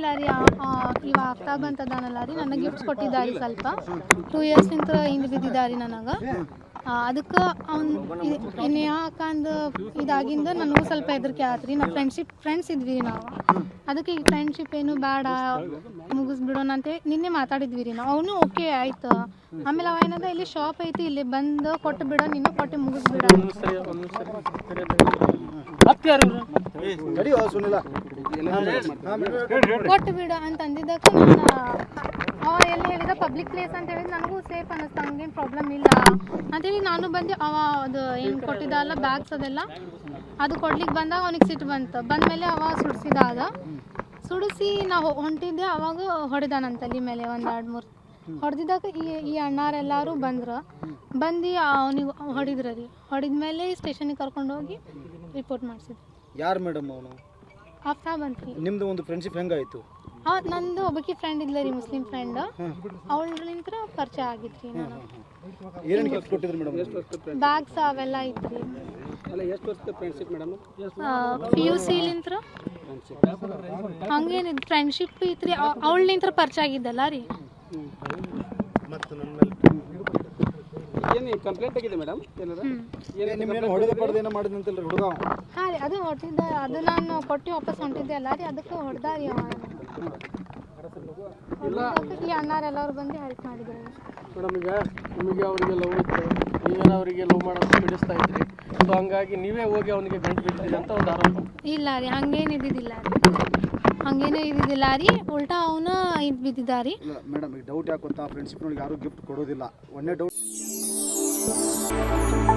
ಹಂಗೇನಿಲ್ಲ ರೀ ಇವ ಆಗ್ತಾ ಬಂತದಾನಲ್ಲ ರೀ ನನಗೆ ಗಿಫ್ಟ್ಸ್ ಕೊಟ್ಟಿದ್ದಾರೆ ಸ್ವಲ್ಪ. ಟೂ ಇಯರ್ಸ್ನಿಂದ ಹಿಂದೆ ಬಿದ್ದಿದ್ದಾರೆ ನನಗೆ. ಅದಕ್ಕೆ ಅವ್ನು ಇನ್ನು ಯಾಕಂದು ಇದಾಗಿಂದ ನನಗೂ ಸ್ವಲ್ಪ ಹೆದರಿಕೆ ಆತ್ರಿ. ನಾವು ಫ್ರೆಂಡ್ಶಿಪ್ ಫ್ರೆಂಡ್ಸ್ ಇದ್ವಿ ನಾವು. ಅದಕ್ಕೆ ಈಗ ಫ್ರೆಂಡ್ಶಿಪ್ ಏನು ಬೇಡ, ಮುಗಿಸ್ಬಿಡೋಣ ಅಂತ ನಿನ್ನೆ ಮಾತಾಡಿದ್ವಿ ರೀ ನಾವು. ಅವನು ಓಕೆ ಆಯ್ತು. ಆಮೇಲೆ ಅವ ಏನದ, ಇಲ್ಲಿ ಶಾಪ್ ಐತಿ, ಇಲ್ಲಿ ಬಂದು ಕೊಟ್ಟು ಬಿಡ, ನೀನು ಕೊಟ್ಟು ಮುಗಿಸ್ಬಿಡ ಮತ್ತೆ ಯಾರು ಇವ್ರು? ನಡಿ ಸುನಿಲ್ಲ ಕೊಟ್ಟು ಬಿಡ ಅಂತ ಅಂದಿದ್ದಕ್ಕೆ ಅವ ಎಲ್ಲಿ ಹೇಳಿದ ಪಬ್ಲಿಕ್ ಪ್ಲೇಸ್ ಅಂತ ಹೇಳಿದ್ ನನಗೂ ಸೇಫ್ ಅನ್ನಿಸ್ತು, ಹಂಗೇನು ಪ್ರಾಬ್ಲಮ್ ಇಲ್ಲ. ಅಂತೇಳಿ ನಾನು ಬಂದೆ, ಅವ ಅದು ಏನು ಕೊಟ್ಟಿದ್ದ ಅಲ್ಲ ಬ್ಯಾಗ್ಸ್ ಅದೆಲ್ಲ, ಅದು ಕೊಡ್ಲಿಕ್ಕೆ ಬಂದಾಗ ಅವನಿಗೆ ಸಿಟ್ಟು ಬಂತು. ಬಂದಮೇಲೆ ಅವ ಸುಡಿಸಿದಾಗ, ಸುಡಿಸಿ ನಾವು ಹೊಂಟಿದ್ದೆ, ಅವಾಗ ಹೊಡೆದಾನಂತ ಅಲ್ಲಿ ಮೇಲೆ ಒಂದು ಎರಡು ಮೂರು. ಹೊಡೆದಿದ್ದಾಗ ಈ ಈ ಅಣ್ಣಾರೆಲ್ಲರೂ ಬಂದ್ರು. ಬಂದು ಅವನಿಗೆ ಹೊಡೆದ್ರಿ ರೀ ಹೊಡಿದ್ಮೇಲೆ ಸ್ಟೇಷನಿಗೆ ಕರ್ಕೊಂಡು ಹೋಗಿ ರಿಪೋರ್ಟ್ ಮಾಡಿಸಿದ್ರು. ಯಾರು ಮೇಡಮ್ ಅವನು? ಆಫ್ತಾ ಬಂತ್ರಿ ನಿಮ್ದು ಒಂದು ಫ್ರೆಂಡ್ಶಿಪ್ ಹೆಂಗಾಯ್ತು? ಆ ನಂದು ಒಬ್ಬಕಿ ಫ್ರೆಂಡ್ ಇದ್ಲ ರೀ ಮುಸ್ಲಿಂ ಫ್ರೆಂಡ್ ಅವಳಿಂತ್ರ ಪರಿಚಯ ಆಗಿತ್ರಿ ನಾನು. ಏನೇನು ಗಿಫ್ಟ್ ಕೊಟ್ಟಿದ್ರು ಮೇಡಮ್ ಬ್ಯಾಗ್ಸ್ ಅವೆಲ್ಲ ಐತ್ರಿ ಅಲ್ಲ ಎಷ್ಟು ವರ್ಷದ ಫ್ರೆಂಡ್ಶಿಪ್ ಮೇಡಮ್ ಪಿ ಯು ಸಿಲಿಂತ್ರ ಹಂಗೇನಿದ್ ಫ್ರೆಂಡ್ಶಿಪ್ ಐತ್ರಿ ಅವಳಿನಿಂತ್ರ ಪರಿಚಯ ಆಗಿದ್ದಲ್ಲ ರೀ. ಏನು ಕಂಪ್ಲೇಂಟ್ ಆಗಿದೆ ಮೇಡಮ್ ಏನಾರ ಹ್ಞೂ ನಿಮ್ಮೇನು ಹೊಡೆದ ಪಡೆದ ಏನೋ ಮಾಡಿದಂತಲ್ಲ ಹುಡುಗ? ಹಾಂ ರೀ ಅದು ಹೊಟ್ಟಿದ್ದೆ ಅದು ನಾನು ಕೊಟ್ಟು ವಾಪಸ್ ಹೊಂಟಿದ್ದೆ ಅಲ್ಲ ರೀ ಅದಕ್ಕೆ ಹೊಡೆದ ರೀ ಎಲ್ಲರೂ ಅಣ್ಣಾರೆಲ್ಲರೂ ಬಂದು ಹೆಲ್ಪ್ ಮಾಡಿದ್ರು. ಮೇಡಮ್ ಈಗ ನಿಮಗೆ ಅವರಿಗೆ ಲವ್ ಇತ್ತು. ನೀವೇನೋ ಅವರಿಗೆ ಲವ್ ಮಾಡೋದು ಬಿಡಿಸ್ತಾ ಇದ್ರಿ. ಸೊ ಹಂಗಾಗಿ ನೀವೇ ಹೋಗಿ ಅವನಿಗೆ ಗಂಟು ಬಿಡ್ತೀರಿ ಅಂತ ಒಂದು ಆರೋಪ. ಇಲ್ಲ ರೀ ಹಂಗೇನು ಇದ್ದಿದ್ದಿಲ್ಲ ರೀ. ಹಂಗೇನು ಇದ್ದಿದ್ದಿಲ್ಲ ರೀ ಉಲ್ಟಾ ಅವನ ಇದ್ ಬಿದ್ದಿದ್ದ ಇಲ್ಲ ಮೇಡಮ್ ಈಗ ಡೌಟ್ ಯಾಕೆ ಗೊತ್ತಾ? ಫ್ರೆಂಡ್ಶಿಪ್ನೊಳಗೆ ಯಾರು ಗಿಫ್ಟ್ ಕೊಡೋದಿಲ್ಲ. ಒಂದೇ ಡೌಟ್ Música